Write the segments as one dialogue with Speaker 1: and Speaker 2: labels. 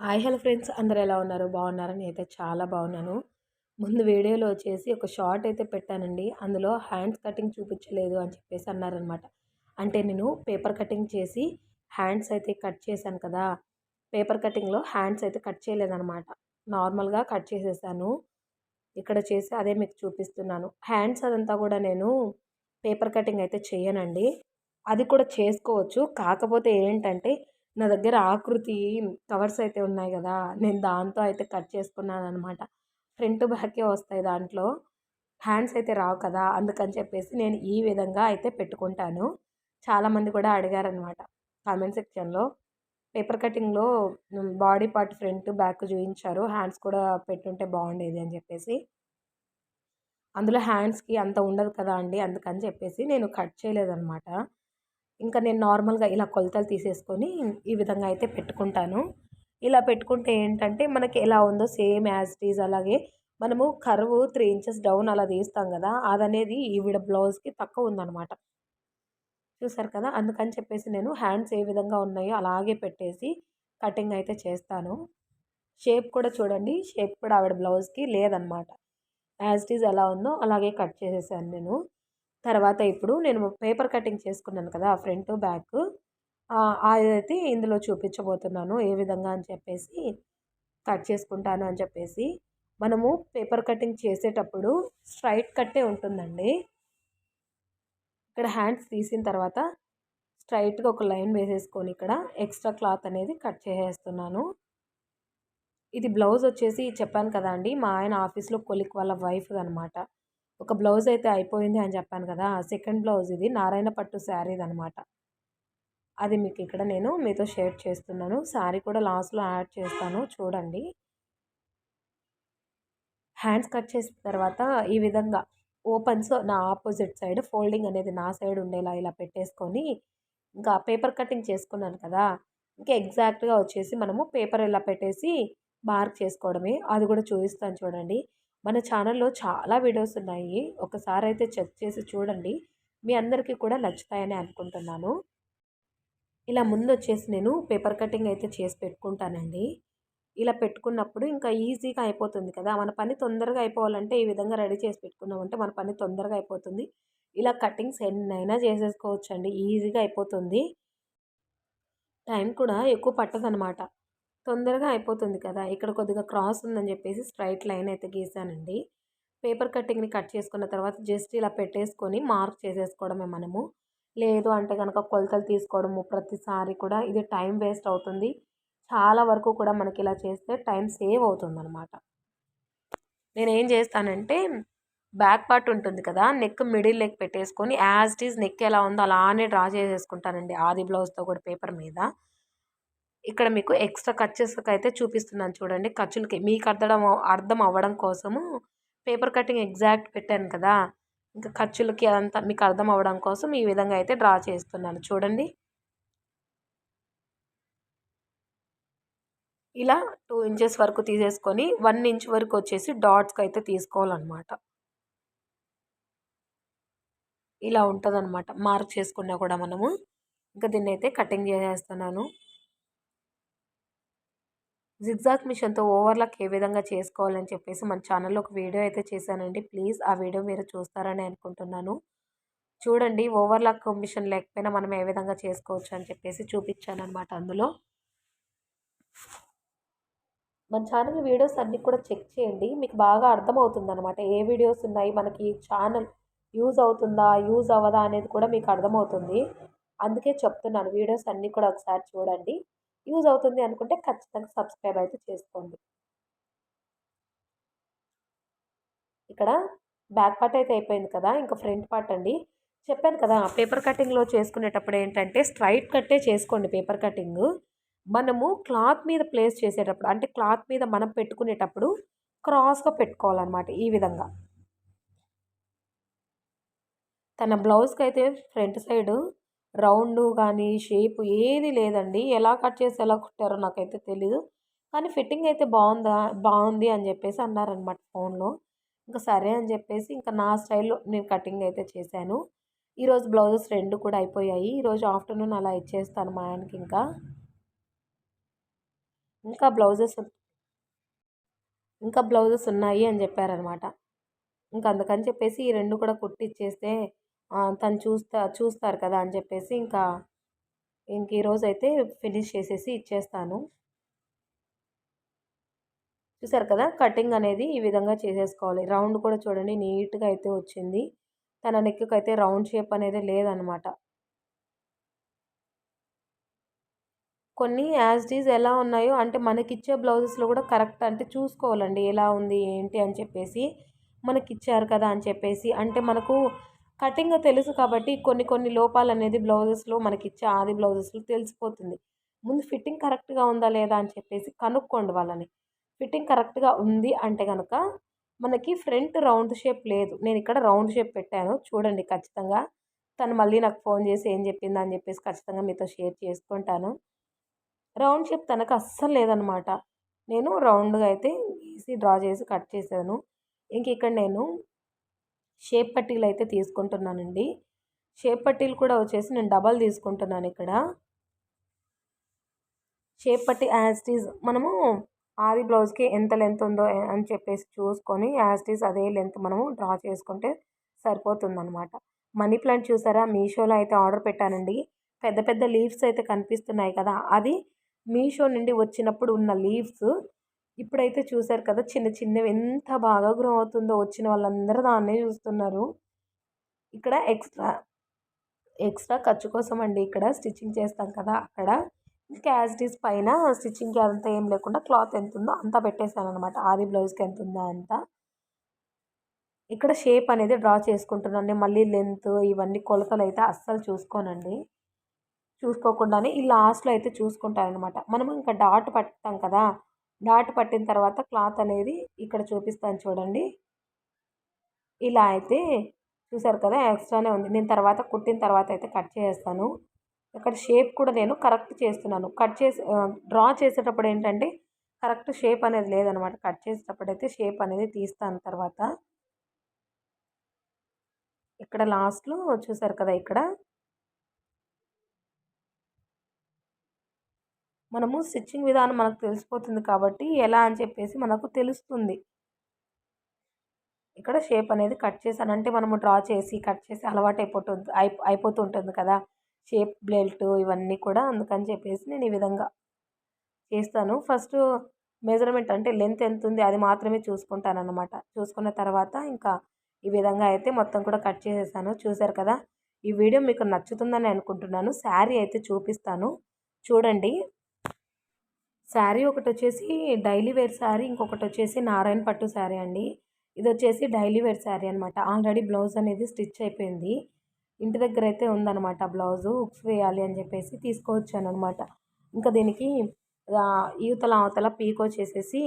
Speaker 1: Hi hello friends అందరు ఎలా ఉన్నారు? బాగున్నారని అయితే చాలా బాగున్నాను. ముందు వీడియోలో వచ్చేసి ఒక షార్ట్ అయితే పెట్టానండి. అందులో హ్యాండ్స్ కటింగ్ చూపించలేదు అని చెప్పేసి అన్నారనమాట అంటే నేను పేపర్ కటింగ్ చేసి హ్యాండ్స్ అయితే కట్ చేశాను కదా. పేపర్ కటింగ్లో హ్యాండ్స్ అయితే కట్ చేయలేదనమాట నార్మల్గా కట్ చేసేసాను. ఇక్కడ చేసి అదే మీకు చూపిస్తున్నాను. హ్యాండ్స్ అదంతా కూడా నేను పేపర్ కటింగ్ అయితే చేయనండి అది కూడా చేసుకోవచ్చు. కాకపోతే ఏంటంటే నా దగ్గర ఆకృతి కవర్స్ అయితే ఉన్నాయి కదా నేను దాంతో అయితే కట్ చేసుకున్నాను అనమాట ఫ్రంట్ బ్యాకే వస్తాయి దాంట్లో. హ్యాండ్స్ అయితే రావు కదా అందుకని చెప్పేసి నేను ఈ విధంగా అయితే పెట్టుకుంటాను. చాలామంది కూడా అడిగారనమాట కామెంట్ సెక్షన్లో. పేపర్ కటింగ్లో బాడీ పార్ట్ ఫ్రంట్ బ్యాక్ చూపించారు హ్యాండ్స్ కూడా పెట్టుంటే బాగుండేది అని చెప్పేసి. అందులో హ్యాండ్స్కి అంత ఉండదు కదా అండి అందుకని చెప్పేసి నేను కట్ చేయలేదన్నమాట. ఇంకా నేను నార్మల్గా ఇలా కొలతలు తీసేసుకొని ఈ విధంగా అయితే పెట్టుకుంటాను. ఇలా పెట్టుకుంటే ఏంటంటే మనకి ఎలా ఉందో సేమ్ యాజ్ ఈజ్ అలాగే మనము కరువు త్రీ ఇంచెస్ డౌన్ అలా తీస్తాం కదా అదనేది ఈవిడ బ్లౌజ్కి తక్కువ ఉందన్నమాట. చూసారు కదా అందుకని చెప్పేసి నేను హ్యాండ్స్ ఏ విధంగా ఉన్నాయో అలాగే పెట్టేసి కటింగ్ అయితే చేస్తాను. షేప్ కూడా చూడండి షేప్ కూడా ఆవిడ బ్లౌజ్కి లేదనమాట యాజ్ ఈజ్ ఎలా ఉందో అలాగే కట్ చేసేసాను నేను. తర్వాత ఇప్పుడు నేను పేపర్ కటింగ్ చేసుకున్నాను కదా ఫ్రంట్ బ్యాక్. అదైతే ఇందులో చూపించబోతున్నాను ఏ విధంగా అని చెప్పేసి కట్ చేసుకుంటాను అని చెప్పేసి. మనము పేపర్ కటింగ్ చేసేటప్పుడు స్ట్రైట్ కట్టే ఉంటుందండి. ఇక్కడ హ్యాండ్స్ తీసిన తర్వాత స్ట్రైట్గా ఒక లైన్ వేసేసుకొని ఇక్కడ ఎక్స్ట్రా క్లాత్ అనేది కట్ చేసేస్తున్నాను. ఇది బ్లౌజ్ వచ్చేసి చెప్పాను కదా అండి మా ఆయన ఆఫీస్లో కొలిక్ వాళ్ళ వైఫ్ అనమాట ఒక బ్లౌజ్ అయితే అయిపోయింది అని చెప్పాను కదా! సెకండ్ బ్లౌజ్ ఇది. నారాయణ పట్టు శారీది అనమాట అది మీకు ఇక్కడ నేను మీతో షేర్ చేస్తున్నాను. శారీ కూడా లాస్ట్లో యాడ్ చేస్తాను. చూడండి. హ్యాండ్స్ కట్ చేసిన తర్వాత ఈ విధంగా ఓపెన్స్ నా ఆపోజిట్ సైడ్ ఫోల్డింగ్ అనేది నా సైడ్ ఉండేలా ఇలా పెట్టేసుకొని ఇంకా పేపర్ కటింగ్ చేసుకున్నాను కదా! ఇంకా ఎగ్జాక్ట్గా వచ్చేసి మనము పేపర్ ఇలా పెట్టేసి మార్క్ చేసుకోవడమే. అది కూడా చూపిస్తాను చూడండి. మన ఛానల్లో చాలా వీడియోస్ ఉన్నాయి. ఒకసారి అయితే చెక్ చేసి చూడండి. మీ అందరికీ కూడా నచ్చుతాయని అనుకుంటున్నాను. ఇలా ముందు వచ్చేసి నేను పేపర్ కటింగ్ అయితే చేసి పెట్టుకుంటానండి. ఇలా పెట్టుకున్నప్పుడు ఇంకా ఈజీగా అయిపోతుంది కదా. మన పని తొందరగా అయిపోవాలంటే ఈ విధంగా రెడీ చేసి పెట్టుకున్నామంటే మన పని తొందరగా అయిపోతుంది. ఇలా కటింగ్స్ ఎన్నైనా చేసేసుకోవచ్చండి. ఈజీగా అయిపోతుంది. టైం కూడా ఎక్కువ పట్టదనమాట తొందరగా అయిపోతుంది కదా! ఇక్కడ కొద్దిగా క్రాస్ ఉందని చెప్పేసి స్ట్రైట్ లైన్ అయితే గీసానండి. పేపర్ కటింగ్ని కట్ చేసుకున్న తర్వాత జస్ట్ ఇలా పెట్టేసుకొని మార్క్ చేసేసుకోవడమే మనము. లేదు అంటే కనుక కొలతలు తీసుకోవడము ప్రతిసారి కూడా ఇది టైం వేస్ట్ అవుతుంది. చాలా వరకు కూడా మనకి ఇలా చేస్తే టైం సేవ్ అవుతుంది అనమాట నేనేం చేస్తానంటే బ్యాక్ పార్ట్ ఉంటుంది కదా నెక్ మిడిల్ నెక్ పెట్టేసుకొని యాజ్ ఇట్ ఈజ్ నెక్ ఎలా ఉందో అలానే డ్రా చేసేసుకుంటానండి. ఆది బ్లౌజ్తో కూడా పేపర్ మీద. ఇక్కడ మీకు ఎక్స్ట్రా ఖర్చులకు అయితే చూపిస్తున్నాను చూడండి. ఖర్చులకి మీకు అర్థం అర్థం అవ్వడం కోసము పేపర్ కటింగ్ ఎగ్జాక్ట్ పెట్టాను కదా. ఇంకా ఖర్చులకి అదంతా మీకు అర్థం అవ్వడం కోసం ఈ విధంగా అయితే డ్రా చేస్తున్నాను చూడండి. ఇలా టూ ఇంచెస్ వరకు తీసేసుకొని వన్ ఇంచ్ వరకు వచ్చేసి డాట్స్కి అయితే తీసుకోవాలన్నమాట. ఇలా ఉంటుందన్నమాట. మార్క్ చేసుకున్నా కూడా మనము. ఇంకా దీన్ని అయితే కటింగ్ చేసేస్తున్నాను. జిగ్జాగ్ మిషన్తో ఓవర్లాక్ ఏ విధంగా చేసుకోవాలని చెప్పేసి మన ఛానల్లో ఒక వీడియో అయితే చేశానండి. ప్లీజ్ ఆ వీడియో మీరు చూస్తారని అనుకుంటున్నాను. చూడండి ఓవర్లాక్ మిషన్ లేకపోయినా మనం ఏ విధంగా చేసుకోవచ్చు అని చెప్పేసి చూపించాను అనమాట అందులో. మన ఛానల్ వీడియోస్ అన్నీ కూడా చెక్ చేయండి. మీకు బాగా అర్థమవుతుంది అనమాట ఏ వీడియోస్ ఉన్నాయి? మనకి ఛానల్ యూజ్ అవుతుందా? యూజ్ అవ్వదా అనేది కూడా మీకు అర్థమవుతుంది. అందుకే చెప్తున్నాను. వీడియోస్ అన్నీ కూడా ఒకసారి చూడండి. యూజ్ అవుతుంది అనుకుంటే ఖచ్చితంగా సబ్స్క్రైబ్ అయితే చేసుకోండి. ఇక్కడ బ్యాక్ పార్ట్ అయితే అయిపోయింది కదా ఇంకా ఫ్రంట్ పార్ట్ అండి. చెప్పాను కదా పేపర్ కటింగ్లో చేసుకునేటప్పుడు ఏంటంటే స్ట్రైట్ కట్టే చేసుకోండి పేపర్ కటింగ్. మనము క్లాత్ మీద ప్లేస్ చేసేటప్పుడు అంటే క్లాత్ మీద మనం పెట్టుకునేటప్పుడు క్రాస్గా పెట్టుకోవాలన్నమాట ఈ విధంగా. తన బ్లౌజ్కి అయితే ఫ్రంట్ సైడు రౌండ్ కానీ షేప్ ఏది లేదండి. ఎలా కట్ చేసి ఎలా కుట్టారో నాకైతే తెలీదు. కానీ ఫిట్టింగ్ అయితే బాగుందా బాగుంది అని చెప్పేసి అన్నారనమాట ఫోన్లో. ఇంకా సరే అని చెప్పేసి ఇంకా నా స్టైల్లో నేను కటింగ్ అయితే చేశాను. ఈరోజు బ్లౌజెస్ రెండు కూడా అయిపోయాయి. ఈరోజు ఆఫ్టర్నూన్ అలా ఇచ్చేస్తాను మా ఆయనకి ఇంకా. ఇంకా బ్లౌజెస్ ఇంకా బ్లౌజెస్ ఉన్నాయి అని చెప్పారనమాట ఇంకా అందుకని చెప్పేసి ఈ రెండు కూడా కుట్టిచ్చేస్తే తను చూస్తా చూస్తారు కదా అని చెప్పేసి ఇంకా ఇంక ఈరోజు అయితే ఫినిష్ చేసేసి ఇచ్చేస్తాను. చూసారు కదా కటింగ్ అనేది ఈ విధంగా చేసేసుకోవాలి. రౌండ్ కూడా చూడండి నీట్గా అయితే వచ్చింది. తన నెక్కి అయితే రౌండ్ షేప్ అనేది లేదనమాట. కొన్ని యాజ్ డీజ్ ఎలా ఉన్నాయో అంటే మనకిచ్చే బ్లౌజెస్లో కూడా కరెక్ట్ అంటే చూసుకోవాలండి ఎలా ఉంది ఏంటి అని చెప్పేసి మనకి ఇచ్చారు కదా అని చెప్పేసి అంటే మనకు కటింగ్ తెలుసు కాబట్టి కొన్ని కొన్ని లోపాలు అనేది బ్లౌజెస్లో మనకి ఇచ్చే ఆది బ్లౌజెస్లో తెలిసిపోతుంది. ముందు ఫిట్టింగ్ కరెక్ట్గా ఉందా లేదా అని చెప్పేసి కనుక్కోండి వాళ్ళని. ఫిట్టింగ్ కరెక్ట్గా ఉంది అంటే కనుక మనకి ఫ్రంట్ రౌండ్ షేప్ లేదు. నేను ఇక్కడ రౌండ్ షేప్ పెట్టాను. చూడండి ఖచ్చితంగా తను మళ్ళీ నాకు ఫోన్ చేసి ఏం చెప్పిందా అని చెప్పేసి ఖచ్చితంగా మీతో షేర్ చేసుకుంటాను. రౌండ్ షేప్ తనకు అస్సలు లేదనమాట. నేను రౌండ్గా అయితే ఈజీ డ్రా చేసి కట్ చేశాను. ఇంక ఇక్కడ నేను షేప్ పట్టీలు అయితే తీసుకుంటున్నానండి. షేప్ పట్టీలు కూడా వచ్చేసి నేను డబల్ తీసుకుంటున్నాను ఇక్కడ. షేప్ పట్టీ యాజ్ ఈజ్ మనము ఆది బ్లౌజ్కి ఎంత లెంత్ ఉందో అని చెప్పేసి చూసుకొని యాస్టీస్ అదే లెంత్ మనము డ్రా చేసుకుంటే సరిపోతుందనమాట మనీ ప్లాంట్ చూసారా? మీషోలో అయితే ఆర్డర్ పెట్టానండి. పెద్ద పెద్ద లీవ్స్ అయితే కనిపిస్తున్నాయి కదా. అది మీషో నుండి వచ్చినప్పుడు ఉన్న లీవ్స్ ఇప్పుడైతే చూసారు కదా చిన్న చిన్నవి ఎంత బాగా గ్రో అవుతుందో వచ్చిన వాళ్ళందరూ దాన్నే చూస్తున్నారు. ఇక్కడ ఎక్స్ట్రా ఎక్స్ట్రా ఖర్చు కోసం అండి ఇక్కడ స్టిచ్చింగ్ చేస్తాం కదా అక్కడ క్యాస్టీస్ పైన స్టిచ్చింగ్కి అంతా ఏం లేకుండా క్లాత్ ఎంత ఉందో అంతా పెట్టేశాను అనమాట ఆది బ్లౌజ్కి ఎంత ఉందో అంత. ఇక్కడ షేప్ అనేది డ్రా చేసుకుంటున్నాను మళ్ళీ లెంత్ ఇవన్నీ కొలతలు అయితే అస్సలు చూసుకోనండి. చూసుకోకుండానే ఈ లాస్ట్లో అయితే చూసుకుంటాను అనమాట మనం ఇంకా డాట్ పట్టాం కదా డాట్ పట్టిన తర్వాత క్లాత్ అనేది ఇక్కడ చూపిస్తాను చూడండి. ఇలా అయితే చూసారు కదా ఎక్స్ట్రానే ఉంది. నేను తర్వాత కుట్టిన తర్వాత అయితే కట్ చేస్తాను. ఇక్కడ షేప్ కూడా నేను కరెక్ట్ చేస్తున్నాను. కట్ చేసి డ్రా చేసేటప్పుడు ఏంటంటే కరెక్ట్ షేప్ అనేది లేదనమాట. కట్ చేసేటప్పుడు అయితే షేప్ అనేది తీస్తాను తర్వాత. ఇక్కడ లాస్ట్లో చూసారు కదా ఇక్కడ మనము స్టిచ్చింగ్ విధానం మనకు తెలిసిపోతుంది కాబట్టి ఎలా అని చెప్పేసి మనకు తెలుస్తుంది. ఇక్కడ షేప్ అనేది కట్ చేశానంటే మనము డ్రా చేసి కట్ చేసి అలవాటు అయిపోతుంది అయిపోతూ ఉంటుంది కదా. షేప్ బెల్ట్ ఇవన్నీ కూడా అందుకని చెప్పేసి నేను ఈ విధంగా చేస్తాను. ఫస్ట్ మెజర్మెంట్ అంటే లెంత్ ఎంత ఉంది అది మాత్రమే చూసుకుంటాను అనమాట చూసుకున్న తర్వాత ఇంకా ఈ విధంగా అయితే మొత్తం కూడా కట్ చేసేసాను. చూసారు కదా? ఈ వీడియో మీకు నచ్చుతుందని అనుకుంటున్నాను. శారీ అయితే చూపిస్తాను. చూడండి. శారీ ఒకటి వచ్చేసి డైలీ వేర్ శారీ ఇంకొకటి వచ్చేసి నారాయణ పట్టు శారీ అండి. ఇది వచ్చేసి డైలీ వేర్ శారీ అనమాట ఆల్రెడీ బ్లౌజ్ అనేది స్టిచ్ అయిపోయింది. ఇంటి దగ్గర అయితే ఉందన్నమాట బ్లౌజు. హుక్స్ వేయాలి అని చెప్పేసి తీసుకువచ్చాను అనమాట ఇంకా దీనికి యువతల అవతల పీక్ వచ్చేసేసి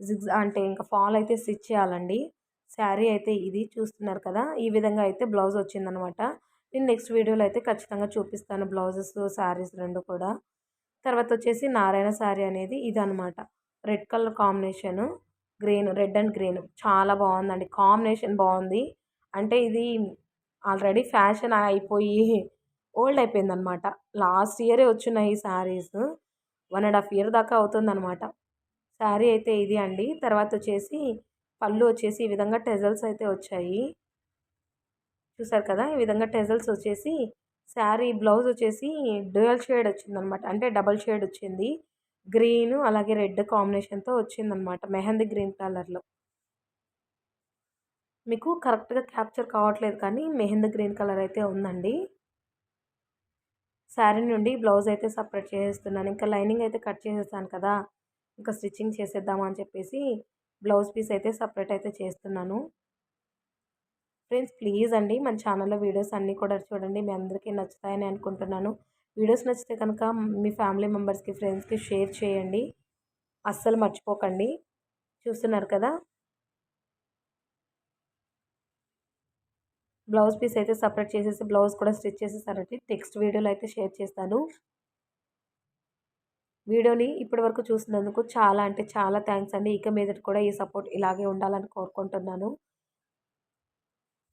Speaker 1: జిగ్జ్ అంటే ఇంకా ఫాల్ అయితే స్టిచ్ చేయాలండి. శారీ అయితే ఇది చూస్తున్నారు కదా ఈ విధంగా అయితే బ్లౌజ్ వచ్చిందనమాట నేను నెక్స్ట్ వీడియోలో అయితే ఖచ్చితంగా చూపిస్తాను బ్లౌజెస్ శారీస్ రెండు కూడా. తర్వాత వచ్చేసి నారాయణ శారీ అనేది ఇది అనమాట red colour combination. Green red and green. చాలా బాగుందండి. కాంబినేషన్ బాగుంది. అంటే ఇది ఆల్రెడీ ఫ్యాషన్ అయిపోయి ఓల్డ్ అయిపోయిందనమాట లాస్ట్ ఇయరే వచ్చినాయి ఈ saris one and half year దాకా అవుతుందనమాట శారీ అయితే ఇది అండి. తర్వాత వచ్చేసి పళ్ళు వచ్చేసి ఈ విధంగా టెజల్స్ అయితే వచ్చాయి. చూసారు కదా? ఈ విధంగా టెజల్స్ వచ్చేసి శారీ బ్లౌజ్ వచ్చేసి డ్యూయల్ షేడ్ వచ్చిందనమాట. అంటే డబల్ షేడ్ వచ్చింది. గ్రీన్ అలాగే రెడ్ కాంబినేషన్తో వచ్చిందనమాట. మెహందీ గ్రీన్ కలర్లో. మీకు కరెక్ట్గా క్యాప్చర్ కావట్లేదు కానీ మెహందీ గ్రీన్ కలర్ అయితే ఉందండి. శారీ నుండి బ్లౌజ్ అయితే సపరేట్ చేసేస్తున్నాను. ఇంకా లైనింగ్ అయితే కట్ చేసేసాను కదా. ఇంకా స్టిచ్చింగ్ చేసేద్దామని చెప్పేసి బ్లౌజ్ పీస్ అయితే సపరేట్ అయితే చేస్తున్నాను. ఫ్రెండ్స్ ప్లీజ్ అండి మన ఛానల్లో వీడియోస్ అన్నీ కూడా చూడండి. మీ అందరికీ నచ్చుతాయని అనుకుంటున్నాను. వీడియోస్ నచ్చితే కనుక మీ ఫ్యామిలీ మెంబర్స్కి ఫ్రెండ్స్కి షేర్ చేయండి. అస్సలు మర్చిపోకండి. చూస్తున్నారు కదా? బ్లౌజ్ పీస్ అయితే సపరేట్ చేసేసి బ్లౌజ్ కూడా స్టిచ్ చేసేసానండి. నెక్స్ట్ వీడియోలో అయితే షేర్ చేస్తాను. వీడియోని ఇప్పటి వరకు చూసినందుకు చాలా అంటే చాలా థ్యాంక్స్ అండి. ఇక మీదటి కూడా ఈ సపోర్ట్ ఇలాగే ఉండాలని కోరుకుంటున్నాను.